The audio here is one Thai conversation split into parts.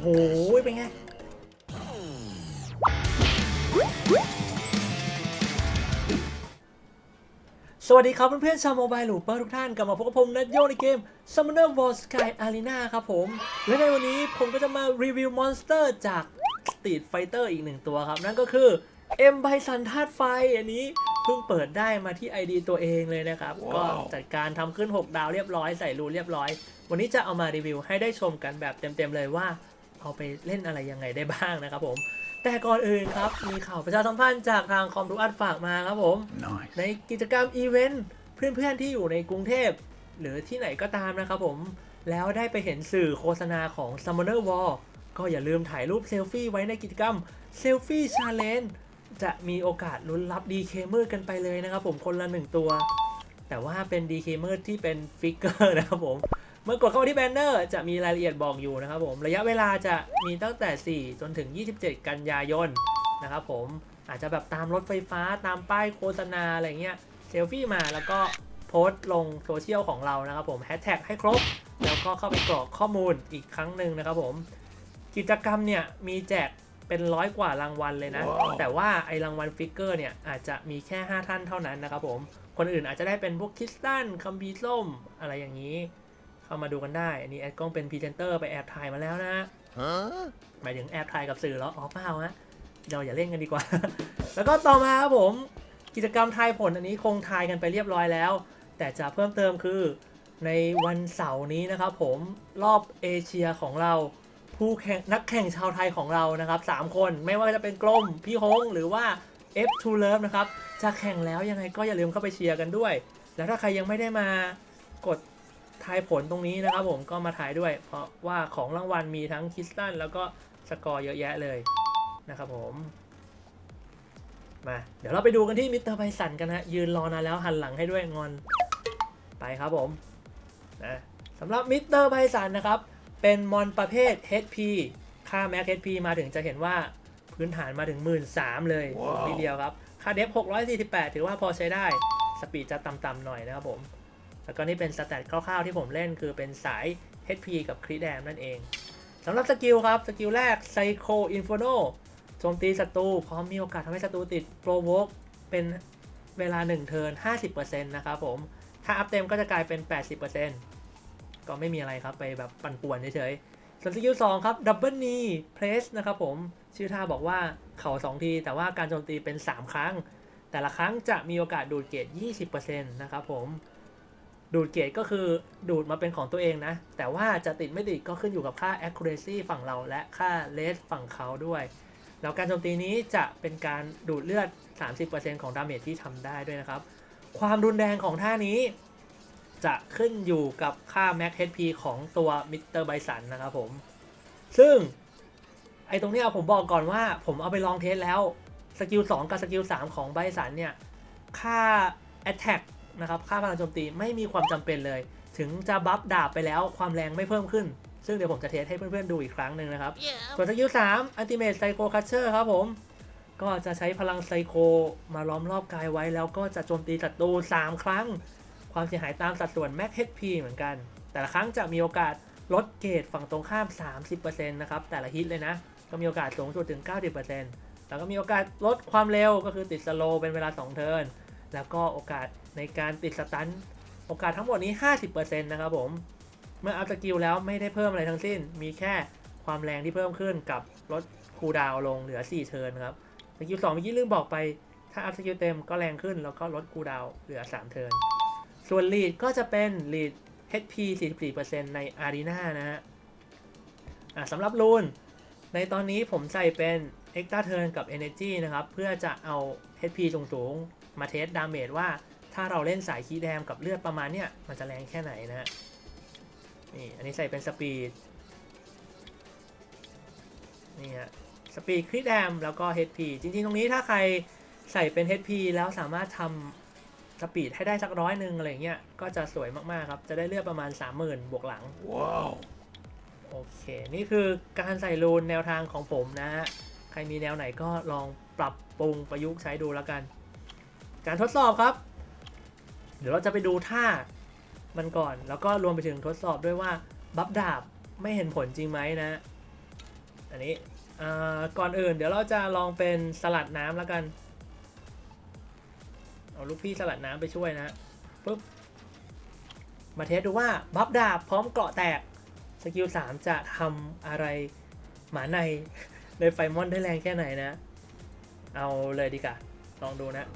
โหเป็นไง สวัสดีครับเพื่อนๆชาวโมบายลูเปอร์ทุกท่านกลับมาพบกับผมนัทโยในเกม Summoner War Sky Arena ครับผม และในวันนี้ผมก็จะมารีวิวมอนสเตอร์จาก Street Fighter อีกหนึ่งตัวครับ นั่นก็คือ M b i s o n ธาตุไฟอันนี้เพิ่งเปิดได้มาที่ ID ตัวเองเลยนะครับก็จัดการทำขึ้น 6 ดาวเรียบร้อยใส่รูเรียบร้อย วันนี้จะเอามารีวิวให้ได้ชมกันแบบเต็มๆเลยว่า เอาไปเล่นอะไรยังไงได้บ้างนะครับผม แต่ก่อนอื่นครับ มีข่าวประชาสัมพันธ์จากทางคอมรูอัดฝากมาครับผม Nice. ในกิจกรรมอีเวนต์เพื่อนๆที่อยู่ในกรุงเทพ หรือที่ไหนก็ตามนะครับผม แล้วได้ไปเห็นสื่อโฆษณาของ Summoner War ก็อย่าลืมถ่ายรูปเซลฟี่ไว้ในกิจกรรมเซลฟี่ชาเลนจะมีโอกาสลุ้นรับ DK มืดกันไปเลยนะครับผมคนละหนึ่งตัว แต่ว่าเป็น DK มืดที่เป็นฟิกเกอร์นะครับผมเมื่อกดเข้ามาที่แบนเนอร์จะมีรายละเอียดบอกอยู่นะครับผมระยะเวลาจะมีตั้งแต่ 4 จนถึง 27 กันยายนนะครับผมอาจจะแบบตามรถไฟฟ้าตามป้ายโฆษณาอะไรเงี้ยเซลฟี่มาแล้วก็โพสต์ลงโซเชียลของเรานะครับผมแฮชแท็กให้ครบ แล้วก็เข้าไปกรอกข้อมูลอีกครั้งหนึ่งนะครับผมกิจกรรมเนี่ยมีแจกเป็นร้อยกว่ารางวัลเลยนะว้าวแต่ว่าไอรางวัลฟิกเกอร์เนี่ยอาจจะมีแค่ 5 ท่านเท่านั้นนะครับผมคนอื่นอาจจะได้เป็นพวกคริสตันคัมบีร์ส้มอะไรอย่างนี้ เข้ามาดูกันได้ อันนี้แอดกล้องเป็นพรีเซนเตอร์ไปแอบถ่ายมาแล้วนะ Huh? หมายถึงแอบถ่ายกับสื่อแล้วอ๋อเปล่าฮะเราอย่าเล่นกันดีกว่า แล้วก็ต่อมาครับผมกิจกรรมทายผลอันนี้คงทายกันไปเรียบร้อยแล้ว แต่จะเพิ่มเติมคือในวันเสาร์นี้นะครับผมรอบเอเชียของเราผู้แข่งนักแข่งชาวไทยของเรานะครับสามคนไม่ว่าจะเป็นกลมพี่ฮงหรือว่า F2 Love นะครับ จะแข่งแล้วยังไงก็อย่าลืมเข้าไปเชียร์กันด้วย แล้วถ้าใครยังไม่ได้มากด ทายผลตรงนี้นะครับผมก็มาทายด้วย เพราะว่าของรางวัลมีทั้งคริสตันแล้วก็สกอร์เยอะแยะเลยนะครับผมมาเดี๋ยวเราไปดูกันที่มิสเตอร์ไบสันกันฮะยืนรอนานแล้วหันหลังให้ด้วยงอนไปครับผมนะสำหรับมิสเตอร์ไบสันนะครับ เป็นมอนประเภท HP ค่าแม็ก HP มาถึงจะเห็นว่าพื้นฐานมาถึง 1 3ื่นเลยว้าวทีเดียวครับ ค่าเดฟ648 ถือว่าพอใช้ได้ สปีดจะต่ำๆหน่อยนะครับผม แล้วก็นี่เป็นสแตทคร่าวๆที่ผมเล่นคือเป็นสาย HP กับคริแดมนั่นเองสำหรับสกิลครับ สกิลแรก Psycho Inferno โจมตีศัตรูพร้อมมีโอกาสทำให้ศัตรูติด Provoke เป็นเวลา 1 เทิร์น50%นะครับผม ถ้าอัพเต็มก็จะกลายเป็น 80%ก็ไม่มีอะไรครับไปแบบปั่นป่วนเฉยๆส่วนสกิล2ครับ Double Knee Press นะครับผม ชื่อท่าบอกว่าเข่า2 ที แต่ว่าการโจมตีเป็น 3 ครั้ง แต่ละครั้งจะมีโอกาสดูดเกรด20%นะครับผม ดูดเกรดก็คือดูดมาเป็นของตัวเองนะ แต่ว่าจะติดไม่ติดก็ขึ้นอยู่กับค่า accuracy ฝั่งเราและค่า rate ฝั่งเขาด้วย แล้วการโจมตีนี้จะเป็นการดูดเลือด 30%ของดาเมจที่ทำได้ด้วยนะครับ ความรุนแรงของท่านี้จะขึ้นอยู่กับค่า max HP ของตัวมิสเตอร์ไบสันนะครับผม ซึ่ง ไอตรงนี้ผมบอกก่อนว่าผมเอาไปลองเทสแล้ว สกิล 2 กับสกิล 3 ของไบสันเนี่ย ค่า attack นะครับค่าพลังโจมตีไม่มีความจำเป็นเลย ถึงจะบัฟดาบไปแล้วความแรงไม่เพิ่มขึ้น ซึ่งเดี๋ยวผมจะเทสให้เพื่อนๆดูอีกครั้งหนึ่งนะครับส่วนสกิล3 Ultimate Psycho Crusher ครับผม ก็จะใช้พลังไซโคมาล้อมรอบกายไว้ แล้วก็จะโจมตีศัตรู3 ครั้ง ความเสียหายตามสัดส่วน Max HP เหมือนกัน แต่ละครั้งจะมีโอกาสลดเกรดฝั่งตรงข้าม 30%นะครับแต่ละฮิตเลยนะ ก็มีโอกาสสูงสุดถึง 90%แล้วก็มีโอกาสลดความเร็วก็คือติดสโลว์เป็นเวลา 2 เทิร์น แล้วก็โอกาส ในการติดสตันโอกาสทั้งหมดนี้ 50%นะครับผม เมื่ออัพสกิลแล้วไม่ได้เพิ่มอะไรทั้งสิ้น มีแค่ความแรงที่เพิ่มขึ้นกับลดคูดาวลงเหลือ 4 เทิร์นครับ สกิล2เมื่อกี้ลืมบอกไป ถ้าอัพสกิลเต็มก็แรงขึ้นแล้วก็ลดคูดาวเหลือ 3 เทิร์น ส่วนลีดก็จะเป็นลีด HP 44%ใน Arena นะฮะสำหรับรูน ในตอนนี้ผมใส่เป็น Extra Turn กับ Energy นะครับ เพื่อจะเอา HP สูงๆ มาเทสดาเมจว่า ถ้าเราเล่นสายคีย์แดมกับเลือดประมาณเนี้ยมันจะแรงแค่ไหนนะฮะนี่อันนี้ใส่เป็นสปีดนี่ฮะสปีดคริดแดมแล้วก็ HP จริงๆ ตรงนี้ถ้าใครใส่เป็น HP แล้วสามารถทำสปีดให้ได้สักร้อยหนึ่งอะไรเงี้ยก็จะสวยมากๆครับ จะได้เลือดประมาณ 30,000 บวกหลัง Wow. โอเค นี่คือการใส่รูนแนวทางของผมนะฮะ ใครมีแนวไหนก็ลองปรับปรุงประยุกต์ใช้ดูแล้วกัน การทดสอบครับ เดี๋ยวเราจะไปดูท่ามันก่อน แล้วก็รวมไปถึงทดสอบด้วยว่าบัฟดาบไม่เห็นผลจริงไหมนะ อันนี้ก่อนอื่นเดี๋ยวเราจะลองเป็นสลัดน้ำแล้วกัน เอาลูกพี่สลัดน้ำไปช่วยนะปุ๊บ มาเทสดูว่าบัฟดาบพร้อมเกาะแตกสกิล3จะทำอะไรหมาในในไฟมอนได้แรงแค่ไหนนะ เอาเลยดีกว่าลองดูนะ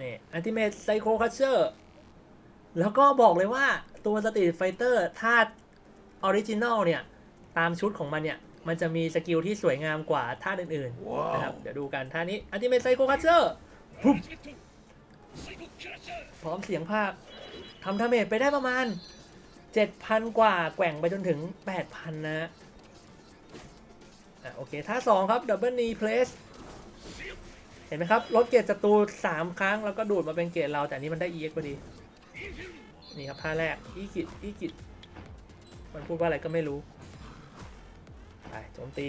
นี่อันติเมตไซโคคัชเชอร์แล้วก็บอกเลยว่าตัวสตรีทไฟเตอร์ธาตุออริจินอลเนี่ย ตามชุดของมันเนี่ย มันจะมีสกิลที่สวยงามกว่าท่าอื่นๆนะครับ เดี๋ยวดูกันท่านี้อันติเมตไซโคคัชเชอร์พร้อมเสียงภาคทำดาเมจไปได้ประมาณ 7,000 กว่าแกว่งไปจนถึง 8,000 นะฮะอะโอเคท่า2ครับดับเบิลนีเพลสเห็นไหมครับลดเกรดศัตรู3ครั้งแล้วก็ดูดมาเป็นเกรดเรา แต่นี้มันได้ EX พอดี นี่ครับท่าแรก อีกิดอีกิดมันพูดว่าอะไรก็ไม่รู้ ไปโจมตี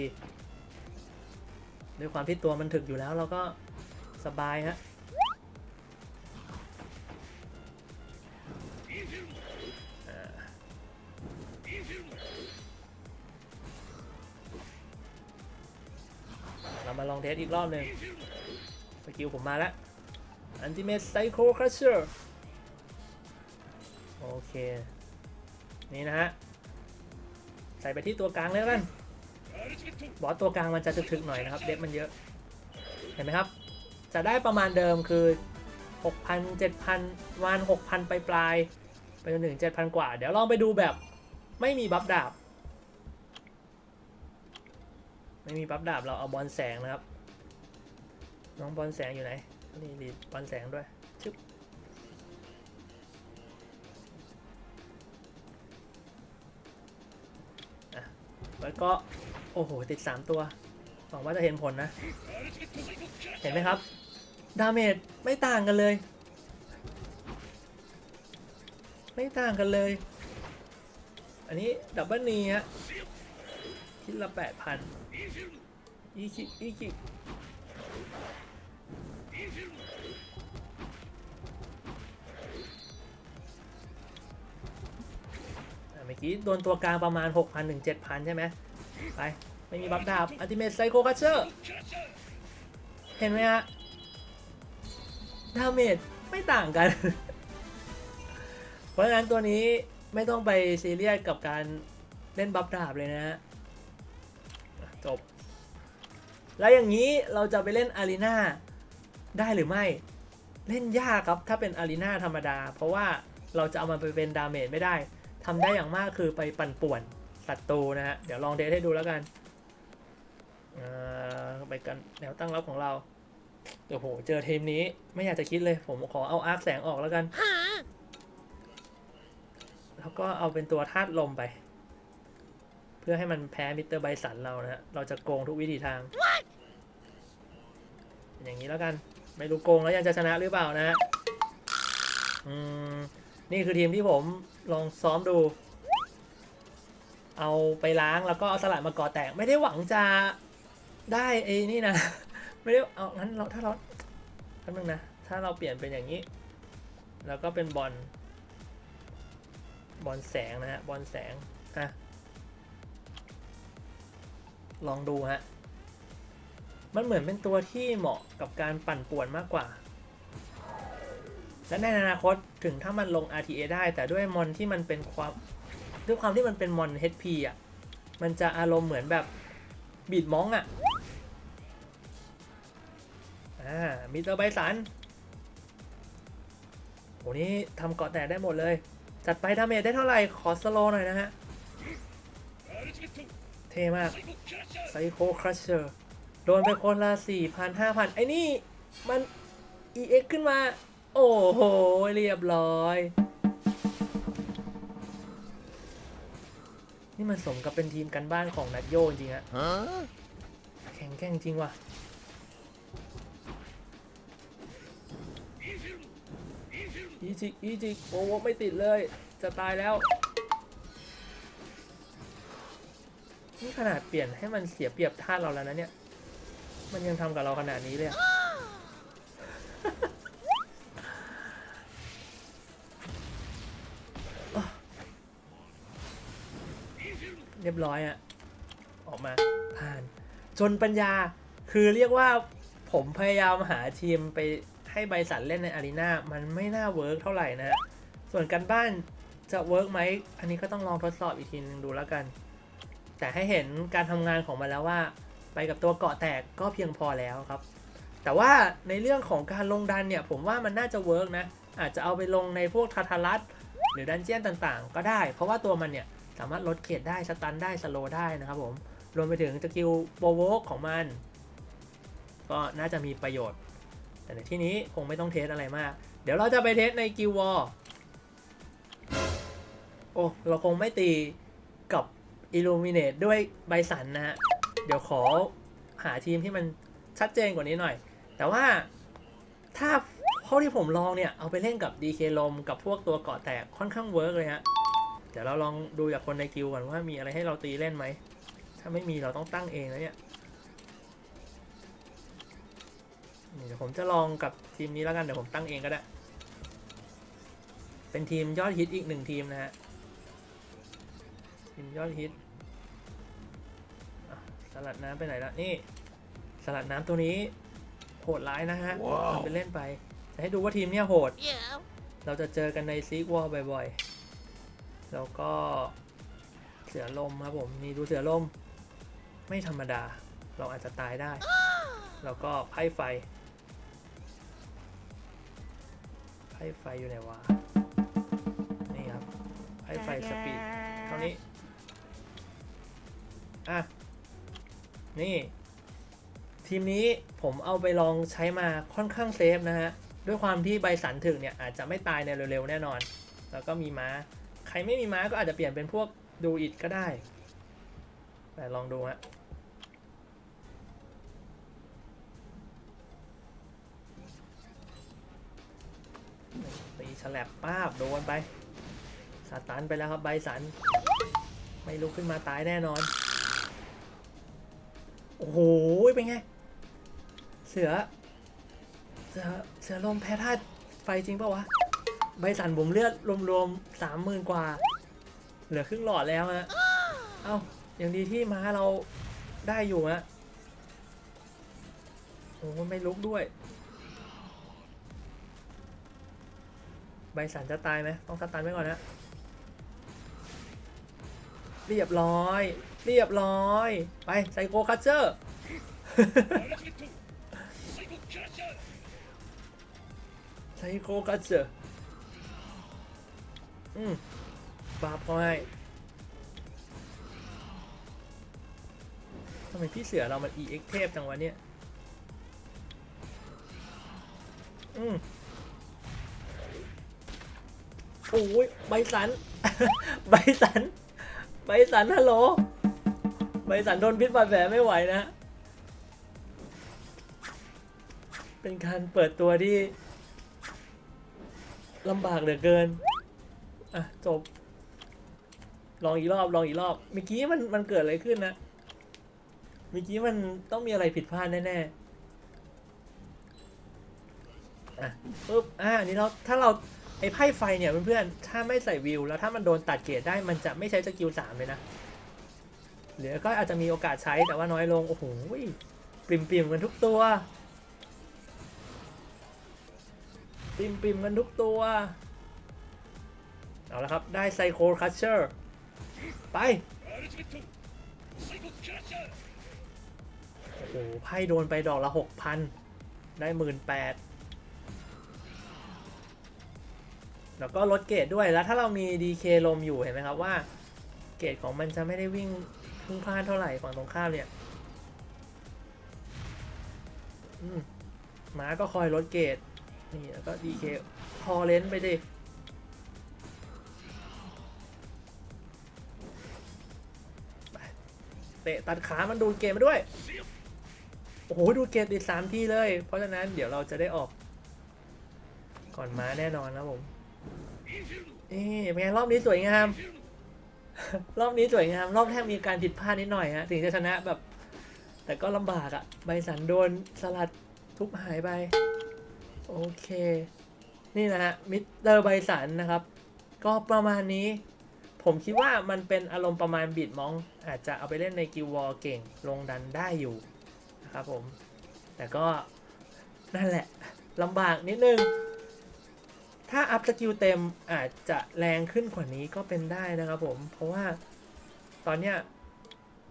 ด้วยความที่ตัวมันถึกอยู่แล้วเราก็สบายฮะเรามาลองเทสอีกรอบหนึ่ง กิลผมมาแล้ว Ultimate Psycho Crusher โอเค นี่นะฮะ ใส่ไปที่ตัวกลางเลยแล้วกัน บอสตัวกลางมันจะถึกๆหน่อยนะครับ เด็บมันเยอะ เห็นไหมครับ จะได้ประมาณเดิมคือ 6,000 7,000ประมาณ6,000 ไปปลายไปจนถึง 7,000 กว่า เดี๋ยวลองไปดูแบบไม่มีบัฟดาบ ไม่มีบัฟดาบเราเอาบอลแสงนะครับ น้องบอลแสงอยู่ไหน นี่ดีบอลแสงด้วยชึบแล้วก็ โอ้โห ติด 3 ตัว หวังว่าจะเห็นผลนะ เห็นไหมครับ ดาเมจไม่ต่างกันเลย ไม่ต่างกันเลย อันนี้ดับเบิลนีฮะคิดละแปดพันอีคิอีคิ กี้โดนตัวกลางประมาณ 6,000ถึง7,000 ใช่ไหมไป ไม่มีบัฟดาบอัลติเมทไซโคคัชเชอร์เห็นไหมฮะดาเมจไม่ต่างกัน เพราะฉะนั้นตัวนี้ไม่ต้องไปซีเรียสกับการเล่นบัฟดาบเลยนะฮะอะจบ แล้วอย่างนี้เราจะไปเล่นอารีนาได้หรือไม่เล่นยากครับถ้าเป็นอารีนาธรรมดา เพราะว่าเราจะเอามันไปเป็นดาเมจไม่ได้ ทำได้อย่างมากคือไปปั่นป่วนศัตรูนะฮะ เดี๋ยวลองเดทให้ดูแล้วกันอ่าไปกันแนวตั้งรับของเราโอ้โห เจอทีมนี้ไม่อยากจะคิดเลย ผมขอเอาอาร์คแสงออกแล้วกัน แล้วก็เอาเป็นตัวธาตุลมไป เพื่อให้มันแพ้มิสเตอร์ไบสันเรานะฮะ เราจะโกงทุกวิธีทาง อย่างนี้แล้วกัน ไม่รู้โกงแล้วยังจะชนะหรือเปล่านะฮะ อืม นี่คือทีมที่ผมลองซ้อมดู เอาไปล้างแล้วก็เอาสลัดมาก่อแตก ไม่ได้หวังจะได้ไอ้นี่นะ ไม่ได้เอางั้นเราถ้าเราแป๊บนึงนะ ถ้าเราเปลี่ยนเป็นอย่างนี้ แล้วก็เป็นบอลบอลแสงนะฮะบอลแสงอะลองดูฮะ มันเหมือนเป็นตัวที่เหมาะกับการปั่นป่วนมากกว่า และในอนาคตถึงถ้ามันลง RTA ได้ แต่ด้วยมอนที่มันเป็นความด้วยความที่มันเป็นมอน HP อะ มันจะอารมณ์เหมือนแบบบีดมองอะ อ่ามิสเตอร์ไบสันโหนี่ทำเกาะแตกได้หมดเลย จัดไปดาเมจได้เท่าไหร่ ขอสโลหน่อยนะฮะ เท่มากไซโคครัชเชอร์ โดนไปคนละ4,000 5,000 ไอ้นี่ มัน EX ขึ้นมา โอ้โห เรียบร้อย นี่มันสมกับเป็นทีมกันบ้านของนัดโยจริงๆอะ Huh? แข็งแกร่งจริงว่ะ อีจิก อีจิก โอ้โหไม่ติดเลย จะตายแล้ว นี่ขนาดเปลี่ยนให้มันเสียเปรียบท่าตุเราแล้วนะเนี่ย มันยังทำกับเราขนาดนี้เลยอะ เรียบร้อยอะออกมาผ่าน จนปัญญาคือเรียกว่าผมพยายามหาทีมไปให้ไบสันเล่นในอารีนามันไม่น่าเวิร์กเท่าไหร่นะฮะส่วนการบ้านจะเวิร์กไหมอันนี้ก็ต้องลองทดสอบอีกทีนึงดูแล้วกัน แต่ให้เห็นการทำงานของมันแล้วว่า ไปกับตัวเกาะแตกก็เพียงพอแล้วครับ แต่ว่าในเรื่องของการลงดันเนี่ย ผมว่ามันน่าจะเวิร์กนะ อาจจะเอาไปลงในพวกทาทารัสหรือดันเจียนต่างๆ ก็ได้ เพราะว่าตัวมันเนี่ย สามารถลดเขตได้สตันได้สโลได้นะครับผม รวมไปถึงสกิลโบโวกของมัน ก็น่าจะมีประโยชน์ แต่ในที่นี้คงไม่ต้องเทสอะไรมาก เดี๋ยวเราจะไปเทสในกิลวอลโอ้เราคงไม่ตีกับ Illuminate ด้วยใบสันนะฮะ เดี๋ยวขอหาทีมที่มันชัดเจนกว่านี้หน่อย แต่ว่าถ้าเท่าที่ผมลองเนี่ย เอาไปเล่นกับ DK ลมกับพวกตัวเกาะแตกค่อนข้างเวิร์กเลยฮะ เดี๋ยวเราลองดูจากคนในกิลก่อนว่ามีอะไรให้เราตีเล่นไหม ถ้าไม่มีเราต้องตั้งเองแล้วเนี่ยนี่เดี๋ยวผมจะลองกับทีมนี้แล้วกัน เดี๋ยวผมตั้งเองก็ได้ เป็นทีมยอดฮิตอีกหนึ่งทีมนะฮะ ทีมยอดฮิตอะสลัดน้ำไปไหนละนี่ สลัดน้ำตัวนี้โหดร้ายนะฮะว้าวทำเป็นเล่นไป จะให้ดูว่าทีมเนี้ยโหด Yeah. เราจะเจอกันในซีกวอลบ่อยๆ แล้วก็เสือลมครับผมนี่ดูเสือลม ไม่ธรรมดา เราอาจจะตายได้ แล้วก็ไพ่ไฟ ไพ่ไฟอยู่ไหนวะ นี่ครับ ไพ่ไฟสปีดเท่านี้ อะ นี่ ทีมนี้ผมเอาไปลองใช้มาค่อนข้างเซฟนะฮะ ด้วยความที่ใบสันถึงเนี่ย อาจจะไม่ตายในเร็วๆแน่นอน แล้วก็มีม้าใค รไม่มีม้าก็อาจจะเปลี่ยนเป็นพวกดูอิดก็ได้ แต่ลองดูฮะตีฉลับป้าบโดนไปสตันไปแล้วครับใบสัน ไม่ลุกขึ้นมาตายแน่นอน โอ้โห เป็นไง เสือ เสือเสือลมแพ้ธาตุไฟจริงปะวะ ใบสันผมเลือดรวมๆสามหมื่นกว่า เหลือครึ่งหลอดแล้วฮะเอ้าอย่างดีที่ม้าเราได้อยู่ฮะโอ้ไม่ลุกด้วย ใบสันจะตายไหมต้องสตันไว้ก่อนนะเรียบร้อย เรียบร้อย ไปไซโคคัตเจอร์ไซโคคัตเจอร์ อืมบาปเขาให้ทำไมพี่เสือเรามัน EX เทพจังวะเนี่ย อืมโอ้ยใบสัน ใบสัน ใบสันฮัลโหล ใบสันทนพิษบาดแผลไม่ไหวนะ เป็นการเปิดตัวที่ลำบากเหลือเกิน อะจบ ลองอีกรอบ ลองอีกรอบ เมื่อกี้มันมันเกิดอะไรขึ้นนะ เมื่อกี้มันต้องมีอะไรผิดพลาดแน่ๆ อะปุ๊บ อะอันนี้เราถ้าเราไอ้ไพ่ไฟเนี่ยเพื่อนๆ ถ้าไม่ใส่วิว แล้วถ้ามันโดนตัดเกรดได้มันจะไม่ใช้สกิลสามเลยนะเหลือก็อาจจะมีโอกาสใช้แต่ว่าน้อยลง โอ้โหปริมปิมๆกันทุกตัว ปริมปิมๆกันทุกตัว เอาละครับ ได้ไซโคคัชเชอร์ ไป โอ้โห ไพ่โดนไปดอกละหกพันได้หมื่นแปดแล้วก็ลดเกรดด้วย แล้วถ้าเรามี DK ลมอยู่เห็นไหมครับว่า เกรดของมันจะไม่ได้วิ่งพุ่งพลาดเท่าไหร่ฝั่งตรงข้ามเนี่ยมม้าก็คอยลดเกรดนี่แล้วก็ DK พอเลนไปดิ เตะตัดขามันดูดเกมมาด้วย โอ้โหดูเกมติดสามทีเลย เพราะฉะนั้นเดี๋ยวเราจะได้ออก ก่อนม้าแน่นอนนะผมนี่เป็นไงรอบนี้สวยงาม รอบนี้สวยงาม รอบแรกมีการผิดพลาดนิดหน่อยฮะถึงจะชนะแบบ แต่ก็ลำบากอะใบสันโดนสลัดทุบหายไป โอเค นี่นะฮะมิสเตอร์ใบสันนะครับ ก็ประมาณนี้ ผมคิดว่ามันเป็นอารมณ์ประมาณบิดมองอาจจะเอาไปเล่นในกิววอลเก่งลงดันได้อยู่นะครับผม แต่ก็นั่นแหละลำบากนิดนึง ถ้าอัพสกิลเต็มอาจจะแรงขึ้นกว่านี้ก็เป็นได้นะครับผม เพราะว่าตอนเนี้ย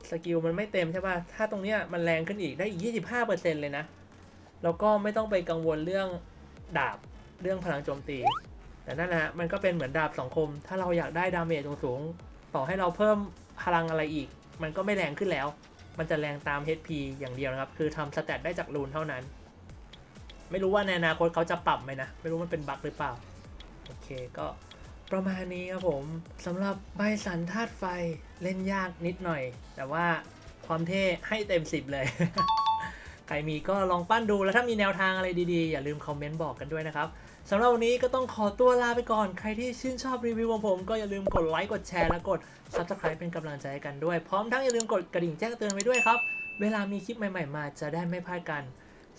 สกิลมันไม่เต็มใช่ป่ะ ถ้าตรงเนี้ยมันแรงขึ้นอีกได้อีก 25%เลยนะ แล้วก็ไม่ต้องไปกังวลเรื่องดาบเรื่องพลังโจมตี แต่นั่นนะฮะมันก็เป็นเหมือนดาบสองคม ถ้าเราอยากได้ดาเมจสูงๆต่อให้เราเพิ่มพลังอะไรอีก มันก็ไม่แรงขึ้นแล้ว มันจะแรงตาม HP อย่างเดียวนะครับ คือทำสแตทได้จากรูนเท่านั้น ไม่รู้ว่าในอนาคตเขาจะปรับไหมนะ ไม่รู้มันเป็นบั๊กหรือเปล่า โอเคก็ประมาณนี้ครับผมสำหรับใบสันธาตุไฟเล่นยากนิดหน่อย แต่ว่าความเท่ให้เต็ม 10 เลย ใครมีก็ลองปั้นดูแล้วถ้ามีแนวทางอะไรดีๆ อย่าลืมคอมเมนต์บอกกันด้วยนะครับ สำหรับวันนี้ก็ต้องขอตัวลาไปก่อน ใครที่ชื่นชอบรีวิวของผมก็อย่าลืมกดไลค์ กดแชร์ และกด Subscribe เป็นกำลังใจให้กันด้วย พร้อมทั้งอย่าลืมกดกระดิ่งแจ้งเตือนไว้ด้วยครับ เวลามีคลิปใหม่ๆ มาจะได้ไม่พลาดกัน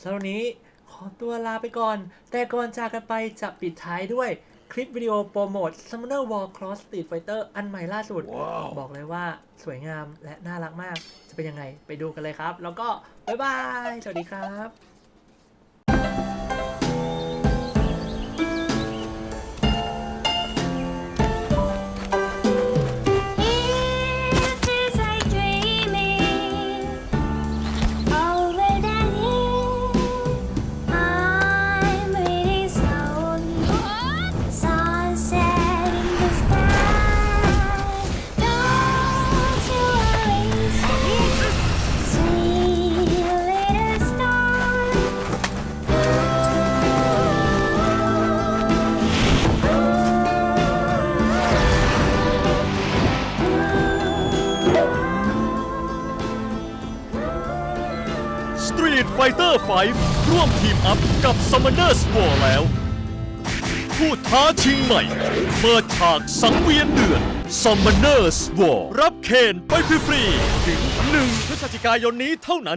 สำหรับวันนี้ขอตัวลาไปก่อน แต่ก่อนจากกันไปจะปิดท้ายด้วยคลิปวิดีโอโปรโมท Summoner War Cross Street Fighter อันใหม่ล่าสุดบอกเลยว่าสวยงามและน่ารักมาก จะเป็นยังไงไปดูกันเลยครับ แล้วก็บ๊ายบาย สวัสดีครับ 5ร่วมทีมอัพกับ Summoners War แล้ว ผู้ท้าชิงใหม่ เปิดฉากสังเวียนเดือด Summoners War รับเคนไปฟรีๆถึง 1 พฤศจิกายนนี้เท่านั้น